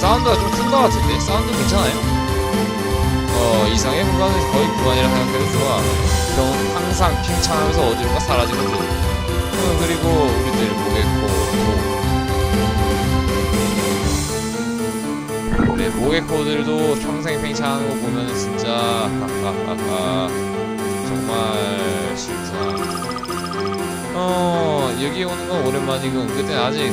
사운드가 좀 큰 것 같은데? 사운드 괜찮아요? 어 이상의 공간은 거의 무한이라 생각해도 좋아. 넌 항상 팽창하면서 어디론가 사라지거든 어, 그리고 우리들 모겠고 그래 모겠코들도 평생 팽창하는 거 보면 진짜 하하하하. 정말 싫다. 어 여기 오는 건 오랜만이고 그때 아직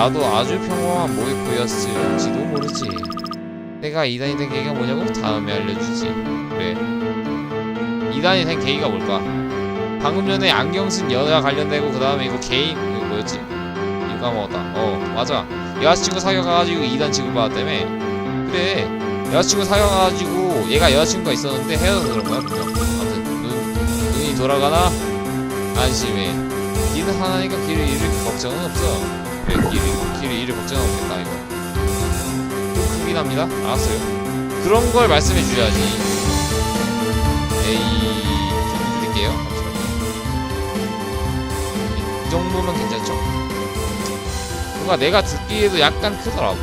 나도 아주 평범한 모의코였을지도 모르지. 내가 2단이 된 계기가 뭐냐고 다음에 알려주지. 그래. 2단이 된 계기가 뭘까? 방금 전에 안경 쓴 여자 관련되고 그 다음에 이거 개인 이거 뭐였지? 이거 까먹었다. 어 맞아. 여자친구 사귀어가지고 2단 취급받았다며. 그래. 여자친구 사귀어가지고 얘가 여자친구가 있었는데 헤어져서 그런 거야 분명. 아무튼 눈 눈이 돌아가나 안심해. 니는 하나니까 길을 잃을 걱정은 없어. 그래 길을 길을 잃을 걱정은 없겠다 이거. 좀 크긴 합니다. 알았어요. 그런 걸 말씀해 주셔야지. 에이 좀 드릴게요. 잠시만요. 이 정도면 괜찮죠? 뭔가 내가 듣기에도 약간 크더라고.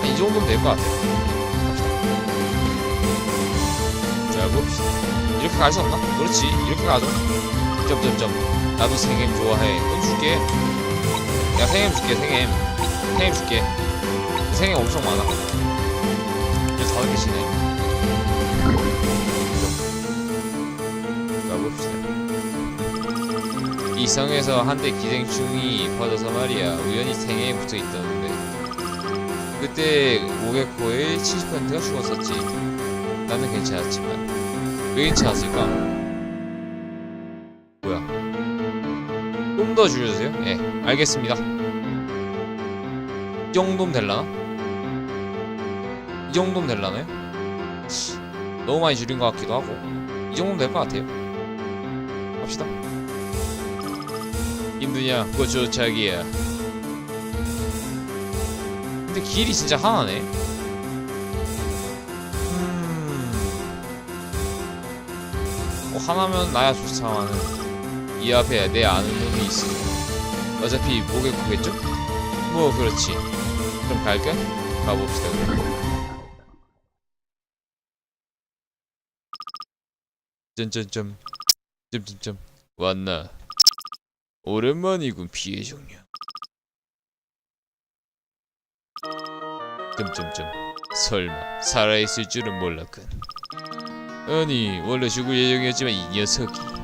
한이 정도면 될 것 같아. 자 봅시다. 이렇게 없나? 그렇지. 이렇게 가죠. 점점점. 나도 생엠 좋아해. 돈 줄게. 야 생엠 줄게. 생엠. 생엠 줄게. 생엠 엄청 많아. 이제 다섯 개씩네. 가봅시다. 이 성에서 한때 기생충이 퍼져서 말이야 우연히 생애에 붙어 있던데 그때 모개코의 70%가 죽었었지 나는 괜찮았지만 왜 괜찮았을까? 더 줄여주세요? 예 알겠습니다. 이 정도면 될라나? 이 정도면 될라나요? 너무 많이 줄인 것 같기도 하고. 이 정도면 될 것 같아요. 갑시다. 힘드냐? 그거 저 자기야 근데 길이 진짜 하나네. 음... 뭐 하나면 나야 좋지만은 이 앞에 내 아는 놈이 있으니 어차피 모겠구겠죠? 뭐 그렇지. 그럼 갈까? 가봅시다 짠짠짠 점점점 왔나? 오랜만이군 피해 종류 점점점 설마 살아있을 줄은 몰랐군. 아니 원래 죽을 예정이었지만 이 녀석이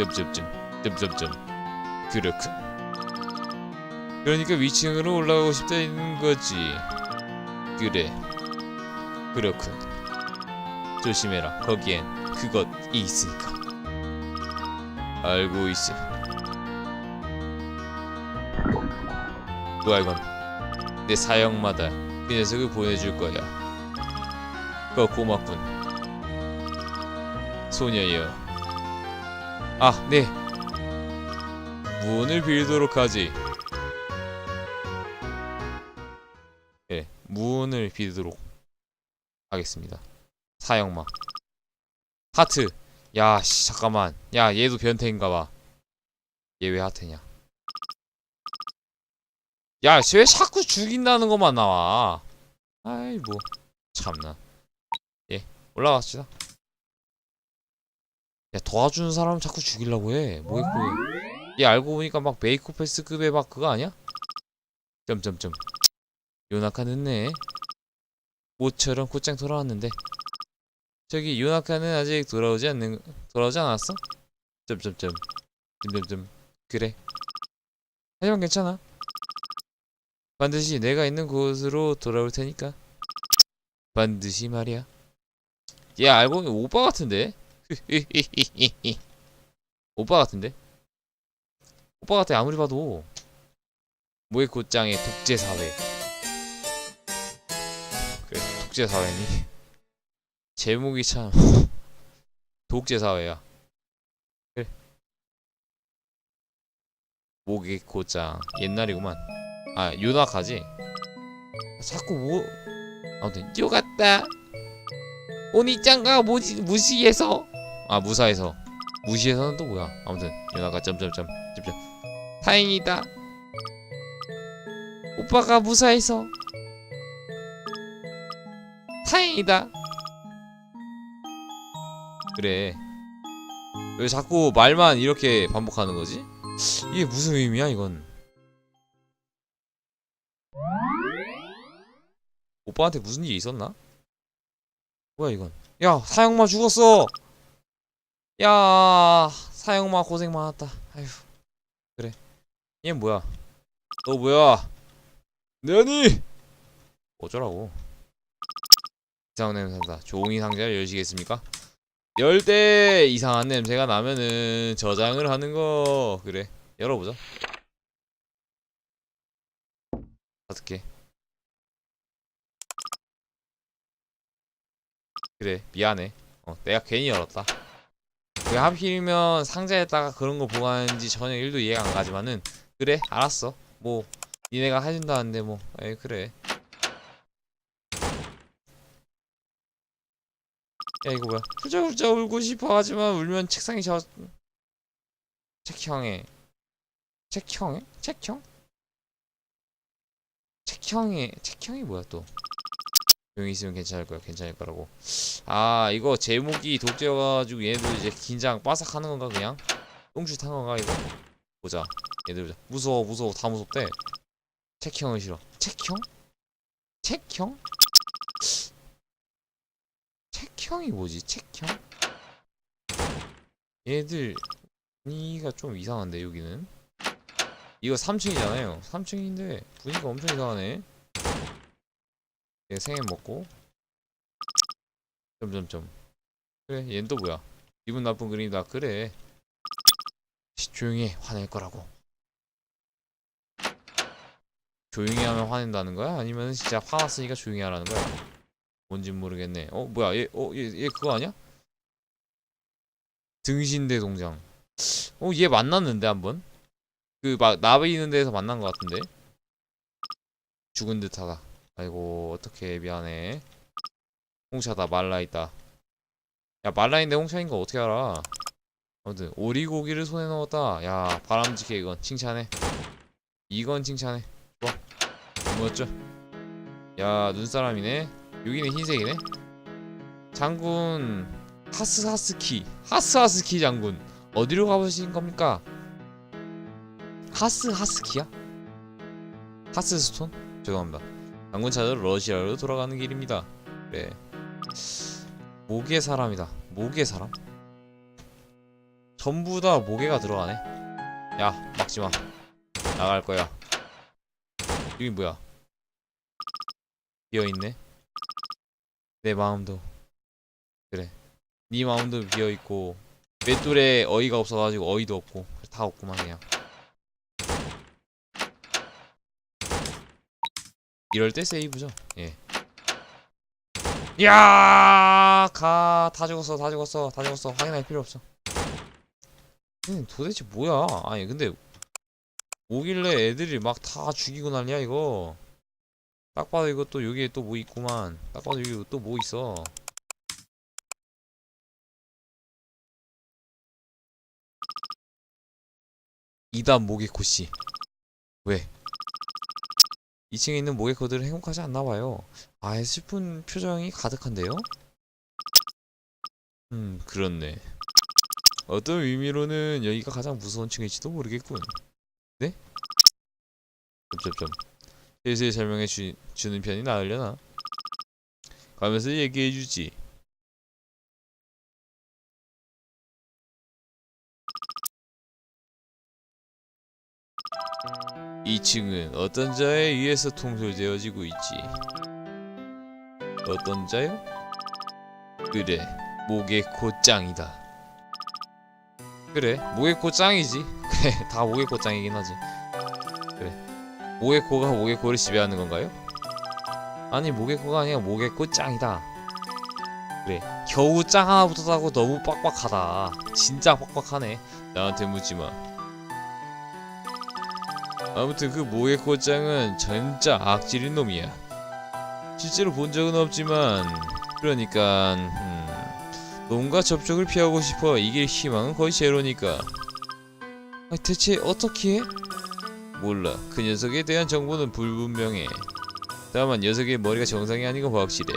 점점점 점점점 그렇군. 그러니까 위층으로 올라가고 싶다는 거지. 그래. 그렇군. 조심해라. 거기엔 그것이 있으니까? 알고 있어. 뭐야 이건? 내 사형마다 그 녀석을 보내줄 거야. 그거 고맙군. 소녀여 아 네. 문을 빌도록 하지. 예 문을 빌도록 하겠습니다. 사형마. 하트. 야 씨, 잠깐만. 야 얘도 변태인가 봐. 얘 왜 하트냐? 야, 왜 자꾸 죽인다는 것만 나와? 아이 뭐 참나. 예, 올라갑시다. 야, 도와주는 사람 자꾸 죽이려고 해. 뭐했고? 얘 알고 보니까 막 메이크오패스급의 막 그거 아니야? 점점점. 요나카 늦네. 모처럼 곧장 돌아왔는데. 저기 요나카는 아직 돌아오지 않는 돌아오지 않았어? 점점점. 점점점. 그래. 하지만 괜찮아. 반드시 내가 있는 곳으로 돌아올 테니까. 반드시 말이야. 얘 알고 보면 오빠 같은데? 오빠 같은데? 오빠 같아 아무리 봐도. 모의 곧장의 독재 사회. 그래 독재 사회니? 제목이 참 독재 사회야. 그래. 곧장 옛날이구만. 아 유나카지 자꾸 뭐 아무튼 뛰어갔다 오니짱가 무지 무시해서 아 무사해서 무시해서는 또 뭐야 아무튼 유나카 점점점 점점 다행이다 오빠가 무사해서 다행이다. 그래. 왜 자꾸 말만 이렇게 반복하는 거지? 이게 무슨 의미야 이건? 오빠한테 무슨 일이 있었나? 뭐야 이건? 야 사형마 죽었어. 야 사형마 고생 많았다. 아휴 그래. 얘 뭐야? 너 뭐야? 내니? 어쩌라고? 이상한 냄새다. 종이 상자를 여시겠습니까? 열 때 이상한 냄새가 나면은 저장을 하는 거 그래 열어보자. 다섯 개. 그래 미안해. 어 내가 괜히 열었다. 왜 하필이면 상자에다가 그런 거 보관하는지 전혀 일도 이해가 안 가지만은 그래 알았어. 뭐 니네가 해준다는데 뭐 에이 그래. 야 이거 뭐야? 훌쩍훌쩍 울고 싶어 하지만 울면 책상이 저 책형에 책형에 책형 책형에 책형이 뭐야 또? 조용히 있으면 괜찮을 거야 괜찮을 거라고. 아 이거 제목이 독재여가지고 얘네들 이제 긴장 빠삭 하는 건가 그냥? 똥줄 탄 건가 이거? 보자 얘들 보자 무서워 무서워 다 무섭대. 책형은 싫어. 책형? 책형? 책형이 뭐지? 책형? 얘들 분위기가 좀 이상한데 여기는 이거 3층이잖아요 3층인데 분위기가 엄청 이상하네 얘 생애 먹고 점점점 그래 얘는 또 뭐야 기분 나쁜 그림이다 그래 시, 조용히 해 화낼 거라고 조용히 하면 화낸다는 거야? 아니면 진짜 화났으니까 조용히 하라는 거야? 뭔진 모르겠네. 어 뭐야 얘 어 얘 얘 그거 아니야? 등신대 동장. 어 얘 만났는데 한번. 그 막 나비 있는 데서 만난 것 같은데. 죽은 듯하다. 아이고 어떻게 미안해. 홍차다 말라 있다. 야 말라 있는데 홍차인 거 어떻게 알아? 아무튼 오리고기를 손에 넣었다. 야 바람직해 이건 칭찬해. 이건 칭찬해. 좋아. 뭐였죠? 야 눈사람이네. 여기는 흰색이네. 장군 하스하스키 하스하스키 장군 어디로 가보신 겁니까? 하스하스키야? 하스스톤? 죄송합니다. 장군 찾으러 러시아로 돌아가는 길입니다. 그래. 모계 사람이다. 모계 사람? 전부 다 모계가 들어가네. 야 막지 마. 나갈 거야. 여기 뭐야? 비어 있네. 내 마음도 그래 네 마음도 비어 있고 맷돌에 어이가 없어가지고 어이도 없고 다 없구만 그냥 이럴 때 세이브죠 예 야, 가, 다 죽었어, 다 죽었어, 다 죽었어. 확인할 필요 없어. 얘는 도대체 뭐야? 아니, 근데, 오길래 애들이 막 다 죽이고 난리야, 이거. 딱 봐도 이거 또 여기에 또 뭐 있구만. 딱 봐도 여기 또 뭐 있어. 이단 모게코 씨. 왜? 2층에 있는 모게코들은 행복하지 않나 봐요. 아, 슬픈 표정이 가득한데요? 음, 그렇네. 어떤 의미로는 여기가 가장 무서운 층일지도 모르겠군. 네? 점점점. 슬슬 설명해 주, 주는 편이 나으려나? 가면서 얘기해 주지. 이 층은 어떤 자에 의해서 통솔되어지고 있지. 어떤 자요? 그래, 모게코 짱이다. 그래, 모게코 짱이지. 그래, 다 모게코 짱이긴 하지. 모게코가 모게코를 지배하는 건가요? 아니 모게코가 아니라 모게코 짱이다 그래 겨우 짱 하나 붙었다고 너무 빡빡하다 진짜 빡빡하네 나한테 묻지 마 아무튼 그 짱은 진짜 악질인 놈이야 실제로 본 적은 없지만 그러니까 음, 놈과 접촉을 피하고 싶어 이길 희망은 거의 제로니까 아, 대체 어떻게 해? 몰라. 그 녀석에 대한 정보는 불분명해. 다만 녀석의 머리가 정상이 아닌 건 확실해.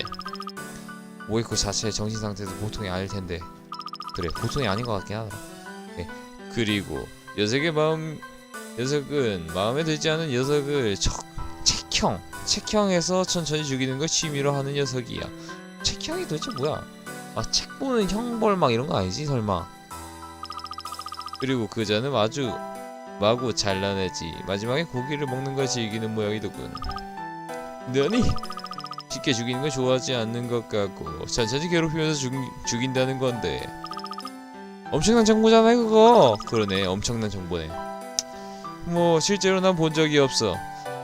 모이코 자체의 정신 상태도 보통이 아닐 텐데. 그래, 보통이 아닌 것 같긴 하더라. 네. 그리고 녀석의 마음, 녀석은 마음에 들지 않은 녀석을 척, 책형, 책형에서 천천히 죽이는 걸 취미로 하는 녀석이야. 책형이 도대체 뭐야? 아, 책 보는 형벌 막 이런 거 아니지 설마? 그리고 그자는 아주 마구 잘라내지 마지막에 고기를 먹는 걸 즐기는 모양이더군 너니 쉽게 죽이는 걸 좋아하지 않는 것 같고 천천히 괴롭히면서 죽, 죽인다는 건데 엄청난 정보잖아 그거 그러네 엄청난 정보네 뭐 실제로 난 본 적이 없어.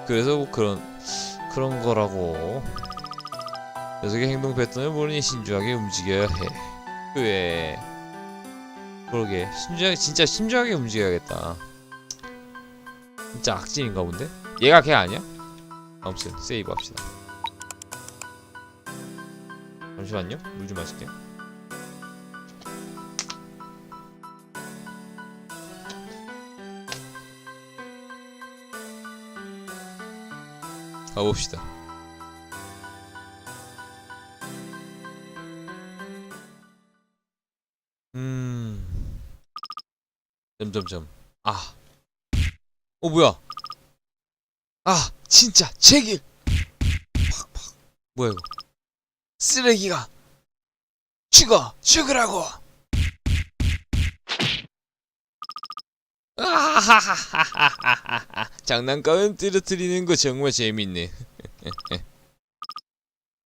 그래서 뭐 그런 그런 거라고. 녀석의 행동 패턴을 모르니 신중하게 움직여야 해. 그래 그러게. 신중하게 진짜 신중하게 움직여야겠다. 진짜 악질인가 본데? 얘가 걔 아니야? 아무튼 세이브 합시다. 잠시만요. 물 좀 마실게요 가봅시다. 음. 점점점. 아. 어 뭐야? 아 진짜. 제길. 팍팍. 뭐야 이거? 쓰레기가 죽어 죽으라고 아하하하하하하 장난감은 떨어뜨리는 거 정말 재밌네.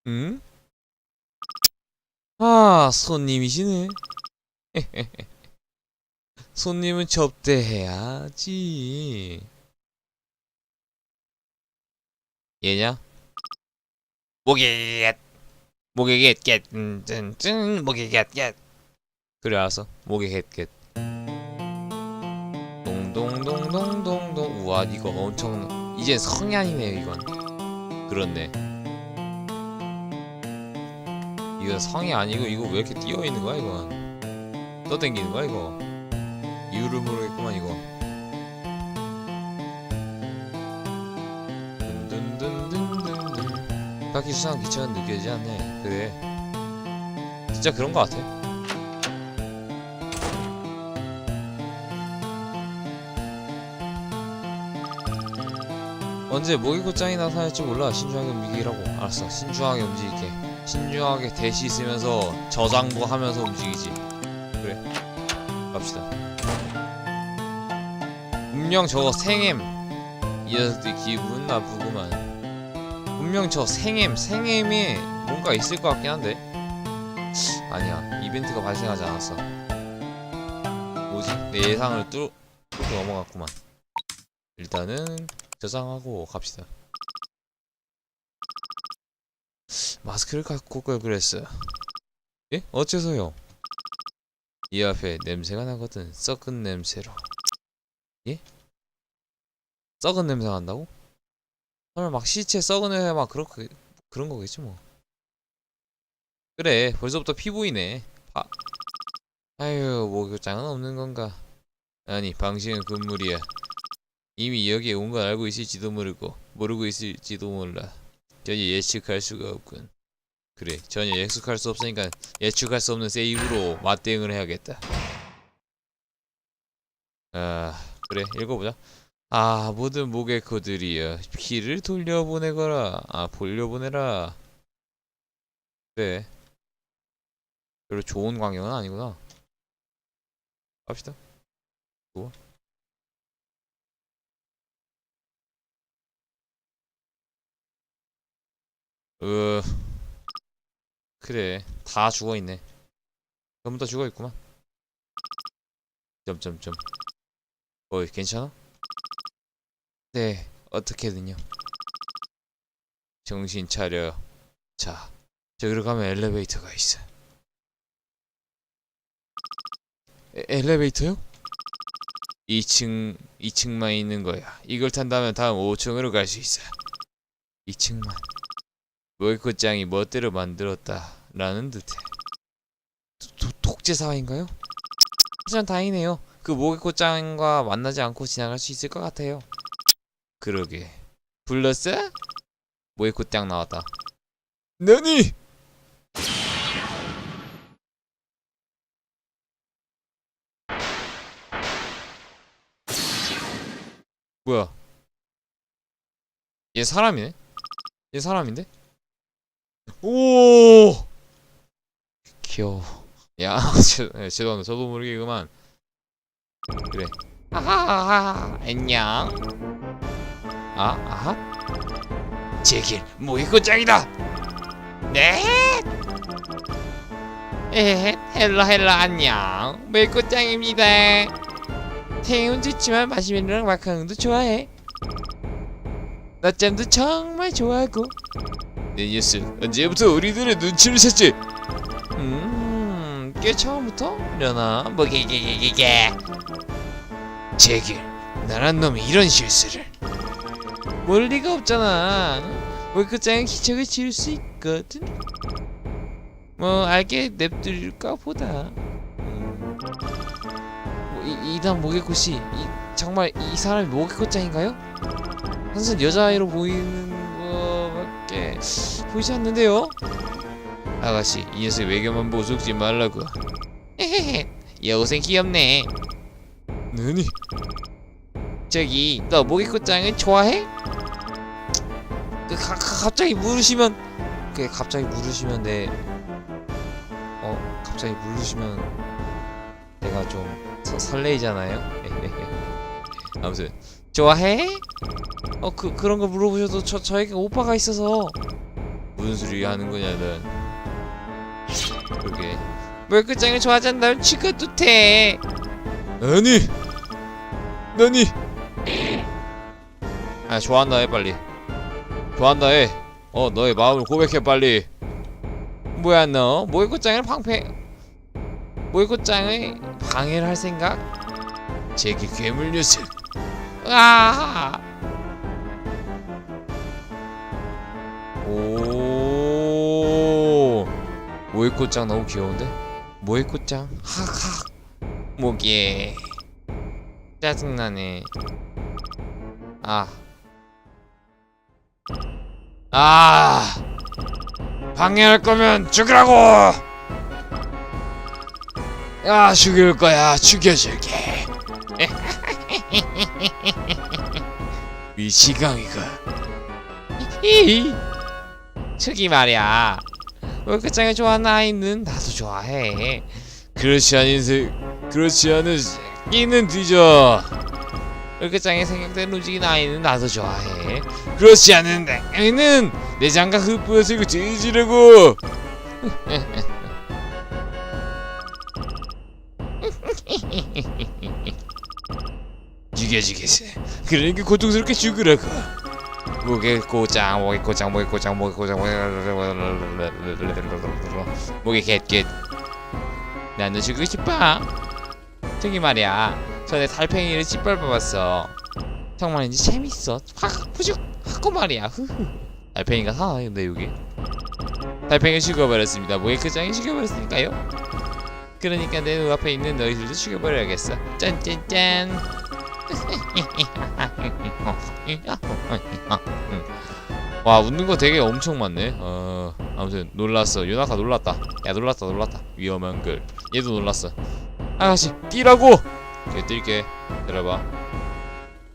응? 아 손님이시네. 손님은 접대해야지. 얘냐? 목에겟 목에겟 겟짠짠. 목에겟 겟 그래 알았어. 목에겟 겟 동동동동동동 우와 이거 엄청 성이 아니네 이건. 그렇네. 이건 성이 아니고 이거 왜 이렇게 띄어있는 거야 이건 떠댕기는 거야 이거? 이유를 모르겠구만 이거. 딱히 수상 기차가 느껴지지 않네. 그래. 진짜 그런 거 같아 언제 모기고장이 나타날지 몰라. 신중하게 움직이라고. 알았어. 신중하게 움직일게. 신중하게 대시 쓰면서 저장부 하면서 움직이지. 그래. 갑시다. 분명 저거 생엠. 이 녀석들 기분 나쁘구만. 분명 저 생엠. 생엠에 뭔가 있을 것 같긴 한데. 아니야. 이벤트가 발생하지 않았어. 뭐지? 내 예상을 뚫, 뚫고 넘어갔구만. 일단은 저장하고 갑시다 마스크를 갖고 걸 그랬어 예? 어째서요? 이 앞에 냄새가 나거든 썩은 냄새로 예? 썩은 냄새 난다고? 설마 막 시체 썩은 냄새 막 그런 거 그런 거겠지 뭐. 그래 벌써부터 피부이네. 바... 아유 목욕장은 없는 건가? 아니 방식은 금물이야. 이미 여기에 온 건 알고 있을지도 모르고 모르고 있을지도 몰라. 전혀 예측할 수가 없군. 그래 전혀 예측할 수 없으니까 예측할 수 없는 세이브로 맞대응을 해야겠다. 아 그래 읽어보자. 아 모든 모개코들이여 피를 돌려보내거라. 아 돌려보내라. 그래. 별로 좋은 광경은 아니구나. 갑시다. 좋아. 으 그래. 다 죽어있네. 전부 다 죽어있구만. 점점점. 어이 괜찮아? 네 어떻게든요. 정신 차려. 자 저기로 가면 엘리베이터가 있어. 에, 엘리베이터요? 2층 2층만 있는 거야. 이걸 탄다면 다음 5층으로 갈 수 있어. 2층만 모이코짱이 멋대로 만들었다라는 듯해. 도, 도, 독재 사회인가요? 하지만 다행이네요. 그 모기코짱과 만나지 않고 지나갈 수 있을 것 같아요. 그러게. 불렀어? 모에코 짱 나왔다. 너니! 뭐야? 얘 사람이네? 얘 사람인데 오. 귀여워. 야 죄- 예, 죄송합니다. 저도 모르게 그만. 그래. 아하하하 안녕. 아 아하. 제길 모이코 짱이다. 네. 에헤 헬로 헬로 안녕. 모이코 짱입니다. 태운 좋지만 마시멜로랑 마카롱도 좋아해. 낮잠도 정말 좋아하고 내 녀석 언제부터 우리들의 눈치를 챘지? 음, 꽤 처음부터? 려나 뭐 게게게게게 제길 나란 놈이 이런 실수를 뭘 리가 없잖아 월급장은 기척을 지을 수 있거든 뭐 알게 냅둘까 보다 음. 뭐, 이, 이단 모개꽃이 이, 정말 이 사람이 모개꽃장인가요? 항상 여자아이로 보이는 보이지 않는데요? 아가씨 이 녀석 외교만 보고 속지 말라고 헤헤헤 여고생 귀엽네 너니 저기 너 모기꽃장을 좋아해? 그 가, 가, 갑자기 물으시면 그 갑자기 물으시면 내 어, 갑자기 물으시면 내가 좀 서, 설레이잖아요 아무튼 좋아해? 어 그 그런 거 물어보셔도 저 저에게 오빠가 있어서. 무슨 소리 하는 거냐 넌. 그러게. 뭘 끝장을 좋아하지 않다면 취급도 돼. 아니! 너니! 아 좋아한다 해 빨리. 좋아한다 해 어 너의 마음을 고백해 빨리. 뭐야 너? 모의꽃장을 방패 모의꽃장을 방해를 할 생각? 제게 괴물 녀석 아. 오. 모의꽃장 너무 귀여운데? 모의꽃장 하하 모기에. 짜증나네. 아. 아, 방해할 거면 죽으라고! 야, 죽일 거야, 죽여 줄게. 미치광이가. 저기 말이야. 월급장을 좋아하는 아이는 나도 좋아해. 그렇지 않은 새, 그렇지 않은 새끼는 뒤져. 월급장에 생각되는 움직이는 아이는 나도 좋아해. 그렇지 않은 아이는 내 장갑 흩뿌려지고 뒤지려고. 죽여주겠어. 그러니까 고통스럽게 죽으라고. 목에 고장, 목에 고장, 목에 고장, 목에 고장, 목에 갯갯. 나는 죽고 싶어. 저기 말이야. 전에 달팽이를 짓밟아봤어. 정말인지 재밌어. 확 푸죽 하고 말이야. 흐흐. 달팽이가 살아있는데 여기. 달팽이 죽여버렸습니다. 목에 고장이 죽여버렸으니까요. 그러니까 내 눈앞에 있는 너희들도 죽여버려야겠어. 짠짠짠. 와 웃는 거 되게 엄청 많네. 어 아무튼 놀랐어. 유나카 놀랐다. 야 놀랐다 놀랐다. 위험한 걸. 얘도 놀랐어. 아가씨 뛰라고. 걔 뛸게. 들어봐.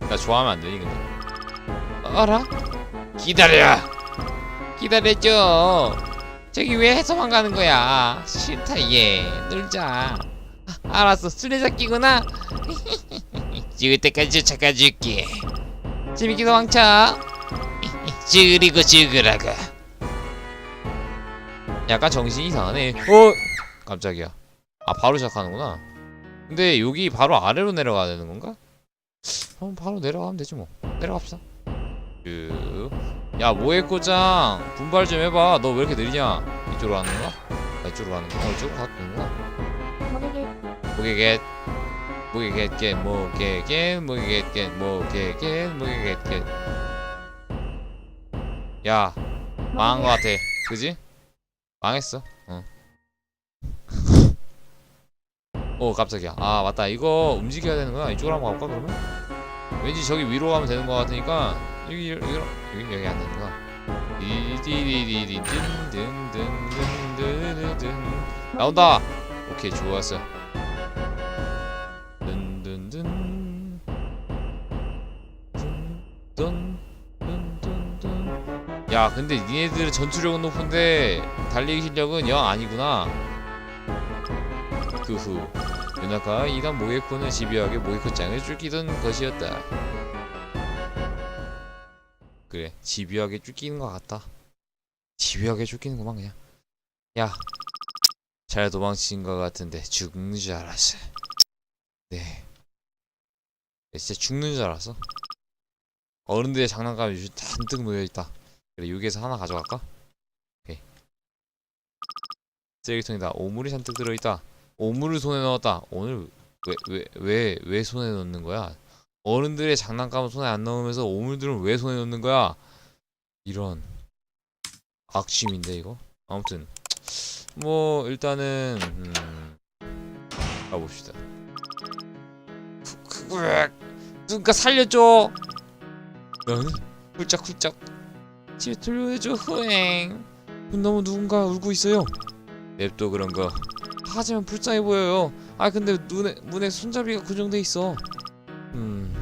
나 좋아하면 안 되니 근데. 알아? 기다려. 기다려줘. 저기 왜 해서만 가는 거야? 싫다 얘. 놀자. 아, 알았어. 술래잡기구나. 죽을 때까지 쫓아가줄게. 재밌게 도망쳐. 죽으리고 죽으라고. 약간 정신이 이상하네. 어? 깜짝이야. 아 바로 시작하는구나. 근데 여기 바로 아래로 내려가야 되는 건가? 그럼 바로 내려가면 되지 뭐. 내려갑시다. 쭉. 야 모해코장 분발 좀 해봐. 너 왜 이렇게 느리냐? 이쪽으로 가는 건가? 나 이쪽으로 가는 건가? 어, 이쪽으로 가는 건가? 모개겟 모개겟겟 모개겟 모개겟겟 모개겟 모개겟겟 야 망한 거 같아 그지? 망했어 어. 오 깜짝이야 아 맞다 이거 움직여야 되는 거야 이쪽으로 한번 가볼까 그러면? 왠지 저기 위로 가면 되는 것 같으니까 여기 여기 여기 여기 안 되는 거야. 디디디디딘딘딘딘딘딘딘 나온다. 오케이 좋았어. 야 근데 니네들 전투력은 높은데 달리기 실력은 영 아니구나. 그후 유나가 이단 모게코는 집요하게 모게코장을 쫓기던 것이었다. 그래 집요하게 쫓기는 것 같다. 집요하게 쫓기는구만 그냥. 야, 잘 도망친 것 같은데 죽는 줄 알았어. 네. 네, 진짜 죽는 줄 알았어. 어른들의 장난감이 잔뜩 놓여 있다. 그래 여기에서 하나 가져갈까? 오케이. 쓰레기통이다. 오물이 잔뜩 들어 있다. 오물을 손에 넣었다. 오늘 왜 왜 왜 왜 손에 넣는 거야? 어른들의 장난감은 손에 안 넣으면서 오물들은 왜 손에 넣는 거야? 이런 악취인데 이거. 아무튼 뭐 일단은 음, 가봅시다. 그, 그, 누가 살려줘. 너는 훌쩍훌쩍 집에 돌려줘 흥. 너무 누군가 울고 있어요. 냅둬 그런 거. 하지만 불쌍해 보여요. 아 근데 눈에 문에 손잡이가 고정돼 있어. 음.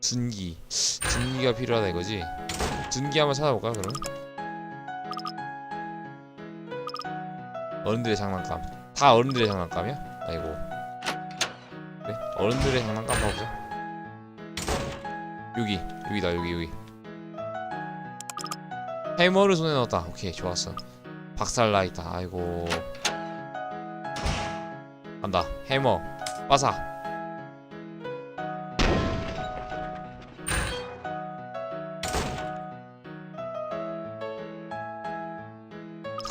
준기. 준기가 필요하다 이거지. 준기 한번 찾아볼까 그럼? 어른들의 장난감. 다 어른들의 장난감이야? 아이고. 그래? 어른들의 장난감 봐보자. 여기, 여기다, 여기, 여기. 해머를 손에 넣었다. 오케이, 좋았어. 박살나 있다. 아이고. 간다. 해머. 빠사.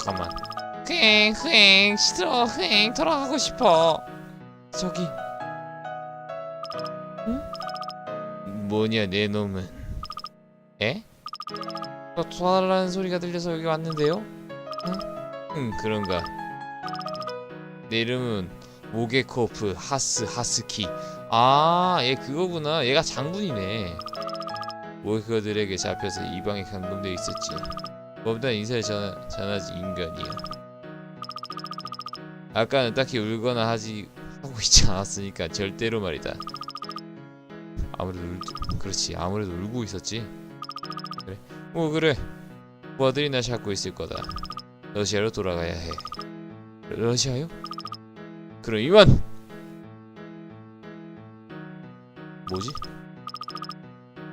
잠깐만. 흥, 흥, 싫어, 흥, 돌아가고 싶어. 저기. 뭐냐, 내 놈은. 에? 저 도와달라는 소리가 들려서 여기 왔는데요? 응? 응, 그런가. 내 이름은 모게코프 하스 하스키. 아, 얘 그거구나. 얘가 장군이네. 모게코들에게 잡혀서 이방에 감금되어 있었지. 법단 인사를 전, 전하지 인간이야. 아까는 딱히 울거나 하지 하고 있지 않았으니까 절대로 말이다. 아무래도 울, 그렇지. 아무래도 울고 있었지. 그래. 뭐 그래. 부하들이 날 찾고 있을 거다. 러시아로 돌아가야 해. 러시아요? 그럼 이만. 뭐지?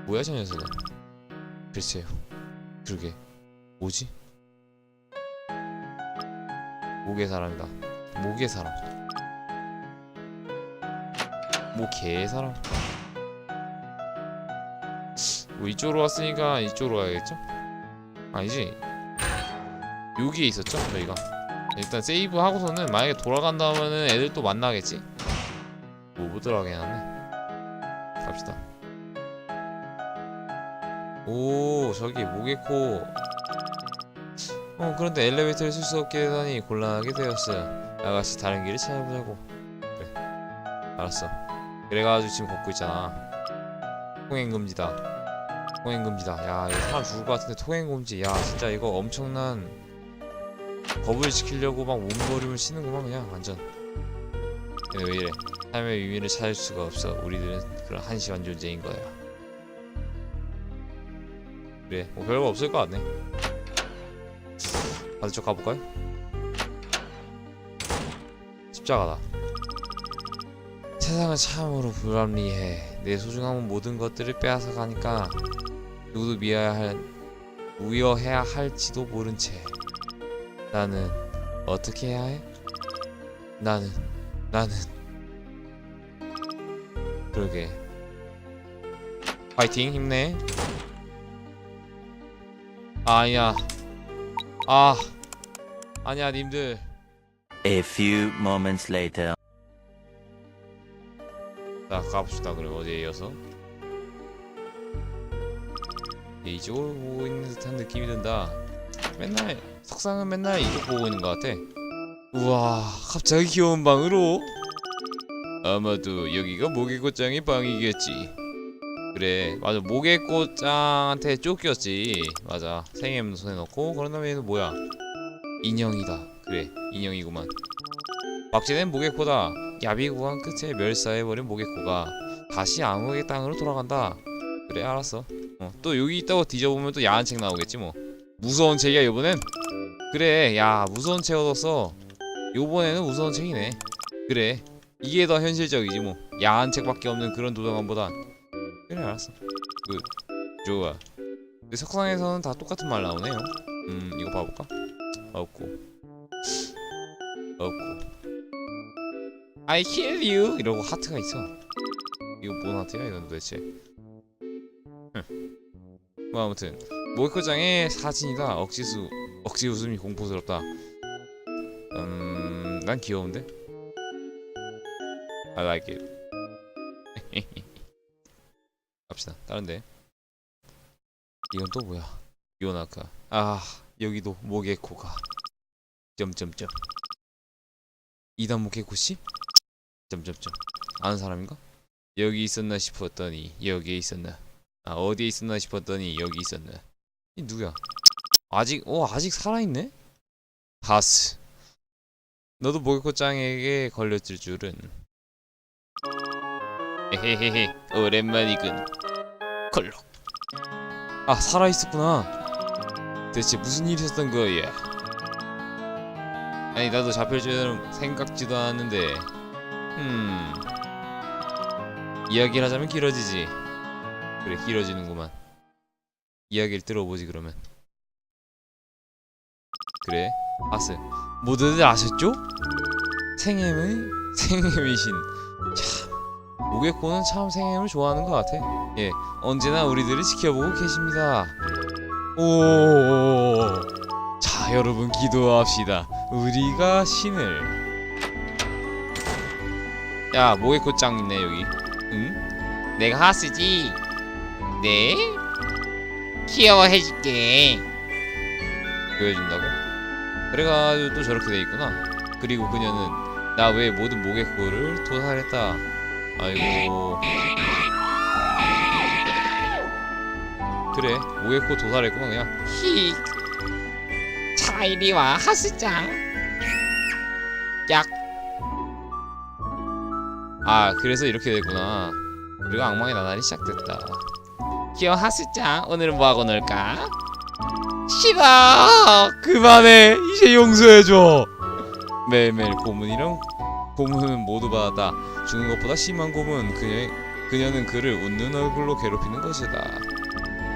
뭐야 저 녀석은? 글쎄요. 그러게. 뭐지? 모계 사람이다. 모계 사람. 모개 사람. 뭐 이쪽으로 왔으니까 이쪽으로 가야겠죠? 아니지. 여기에 있었죠? 저희가. 일단 세이브 하고서는 만약에 돌아간다면은 애들 또 만나겠지? 뭐못 들어가긴 하네. 갑시다. 오 저기 모게코 어 그런데 엘리베이터를 쓸 수 없게 되다니 곤란하게 되었어 아가씨 다른 길을 찾아보자고 그래 알았어 그래가지고 지금 걷고 있잖아 통행금지다 통행금지다. 야 이거 사람 죽을 것 같은데 통행금지. 야 진짜 이거 엄청난 법을 지키려고 막 몸부림을 치는구만 그냥 완전. 근데 왜 이래? 삶의 의미를 찾을 수가 없어. 우리들은 그런 한시간 존재인 거야. 그래 뭐 별거 없을 것 같네. 반대쪽 가볼까요? 십자가다. 세상은 참으로 불합리해. 내 소중한 모든 것들을 빼앗아 가니까 누구도 미워해야 할 우여해야 할지도 모른 채 나는 어떻게 해야 해? 나는 나는. 그러게. 파이팅 힘내. 아, 아니야. 아. 아니야 님들. A few moments later. 자 가봅시다 그럼. 어디에 이어서? 예, 이쪽으로 보고 있는 듯한 느낌이 든다. 맨날 석상은 맨날 이쪽 보고 있는 것 같아. 우와 갑자기 귀여운 방으로. 아마도 여기가 모개꽃장의 방이겠지. 그래 맞아. 모개꽃장한테 쫓겼지. 맞아. 생엠 손에 넣고 그런 다음에 얘는 뭐야? 인형이다. 그래 인형이구만. 박제된 모개코다. 야비 구간 끝에 멸사해버린 모개코가 다시 암흑의 땅으로 돌아간다. 그래 알았어 어, 또 여기 있다고 뒤져보면 또 야한 책 나오겠지 뭐. 무서운 책이야 이번엔? 그래 야 무서운 책 얻었어. 요번에는 무서운 책이네. 그래. 이게 더 현실적이지 뭐. 야한 책밖에 없는 그런 도서관보다. 그래 알았어. 그 좋아. 근데 석상에서는 다 똑같은 말 나오네요. 음 이거 봐볼까? 없고. 없고. I kill you! 이러고 하트가 있어. 이거 뭔 하트야 이건 도대체? 흠. 뭐 아무튼 모이코장의 사진이다. 억지수 억지 웃음이 공포스럽다. 음난 귀여운데? I like it. 갑시다. 다른데? 이건 또 뭐야? 요나카. 아 여기도 모게코가. 점점점. 이단 모게코씨? 점점점. 아는 사람인가? 여기 있었나 싶었더니 여기에 있었나 아 어디에 있었나 싶었더니 여기 있었나 이 누구야? 아직 어 아직 살아있네? 하스. 너도 모게코짱에게 걸렸을 줄은. 헤헤헤헤 오랜만이군. 컬럭 아 살아있었구나. 대체 무슨 일이 있었던 거야? 아니 나도 잡힐 줄은 생각지도 않았는데. 음 이야기를 하자면 길어지지 그래 길어지는구만 이야기를 들어보지 그러면 그래 아스 모두들 아셨죠? 생엠의 생엠이신 참 모개코는 참 생엠을 좋아하는 것 같아 예 언제나 우리들을 지켜보고 계십니다 오. 자, 여러분 기도합시다. 우리가 신을. 야, 모에코 짱 있네 여기. 응? 내가 하스지. 네? 귀여워 해줄게. 보여준다고? 그래가지고 또 저렇게 돼 있구나. 그리고 그녀는 나 왜 모든 모개코를 도살했다. 아이고. 그래 모에코 도살했구만 그냥 히. 자 이리 와 하스짱. 아 그래서 이렇게 됐구나 그리고 악망의 나날이 시작됐다 귀여워 하스짱 오늘은 뭐 하고 놀까? 싫어. 그만해! 이제 용서해줘! 매일매일 고문이랑 고문은 모두 받았다 죽는 것보다 심한 고문. 그녀, 그녀는 그를 웃는 얼굴로 괴롭히는 것이다.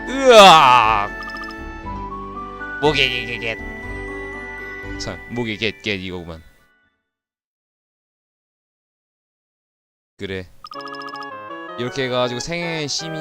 으악 모개개개개. 참 목이 겟겟 이거구만. 그래. 이렇게 해가지고 생애 심이